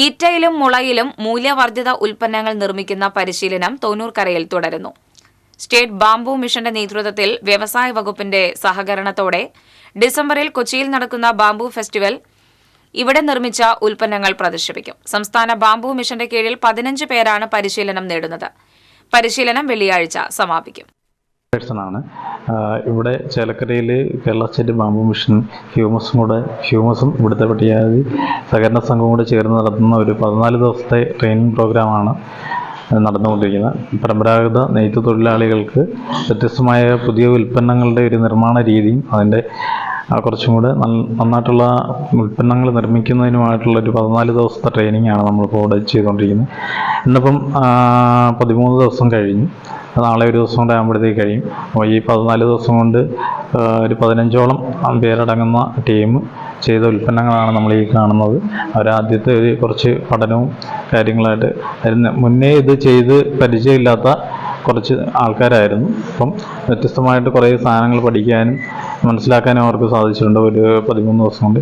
ഈറ്റയിലും മുളയിലും മൂല്യവർദ്ധിത ഉൽപ്പന്നങ്ങൾ നിർമ്മിക്കുന്ന പരിശീലനം തോന്നൂർക്കരയിൽ തുടരുന്നു. സ്റ്റേറ്റ് ബാംബു മിഷന്റെ നേതൃത്വത്തിൽ വ്യവസായ വകുപ്പിന്റെ സഹകരണത്തോടെ ഡിസംബറിൽ കൊച്ചിയിൽ നടക്കുന്ന ബാംബു ഫെസ്റ്റിവൽ ഇവിടെ നിർമ്മിച്ച ഉൽപ്പന്നങ്ങൾ പ്രദർശിപ്പിക്കും. സംസ്ഥാന ബാംബു മിഷന്റെ കീഴിൽ പതിനഞ്ച് പേരാണ് പരിശീലനം നേടുന്നത്. പരിശീലനം വെള്ളിയാഴ്ച സമാപിക്കും. പേഴ്സണാണ് ഇവിടെ ചേലക്കരയിൽ കേരള സ്റ്റേറ്റ് ബാമ്പു മിഷൻ ഹ്യൂമസും കൂടെ ഹ്യൂമസും ഇവിടുത്തെ പട്ടികജാതി സഹകരണ സംഘവും കൂടെ ചേർന്ന് നടത്തുന്ന ഒരു പതിനാല് ദിവസത്തെ ട്രെയിനിങ് പ്രോഗ്രാമാണ് നടന്നുകൊണ്ടിരിക്കുന്നത്. പരമ്പരാഗത നെയ്ത്ത് തൊഴിലാളികൾക്ക് വ്യത്യസ്തമായ പുതിയ ഉൽപ്പന്നങ്ങളുടെ ഒരു നിർമ്മാണ രീതിയും അതിന്റെ കുറച്ചും കൂടെ നന്നായിട്ടുള്ള ഉൽപ്പന്നങ്ങൾ നിർമ്മിക്കുന്നതിനുമായിട്ടുള്ള ഒരു പതിനാല് ദിവസത്തെ ട്രെയിനിങ് ആണ് നമ്മളിപ്പോൾ ഇവിടെ ചെയ്തുകൊണ്ടിരിക്കുന്നത്. ഇന്നിപ്പം പതിമൂന്ന് ദിവസം കഴിഞ്ഞു. നാളെ ഒരു ദിവസം കൊണ്ട് ആകുമ്പോഴത്തേക്ക് കഴിയും. അപ്പോൾ ഈ പതിനാല് ദിവസം കൊണ്ട് ഒരു പതിനഞ്ചോളം പേരടങ്ങുന്ന ടീം ചെയ്ത ഉൽപ്പന്നങ്ങളാണ് നമ്മൾ ഈ കാണുന്നത്. അവരാദ്യത്തെ ഒരു കുറച്ച് പഠനവും കാര്യങ്ങളായിട്ട് വരുന്ന മുന്നേ ഇത് ചെയ്ത് പരിചയമില്ലാത്ത കുറച്ച് ആൾക്കാരായിരുന്നു. അപ്പം വ്യത്യസ്തമായിട്ട് കുറേ സാധനങ്ങൾ പഠിക്കാനും മനസ്സിലാക്കാനും അവർക്ക് സാധിച്ചിട്ടുണ്ട് ഒരു പതിമൂന്ന് ദിവസം കൊണ്ട്.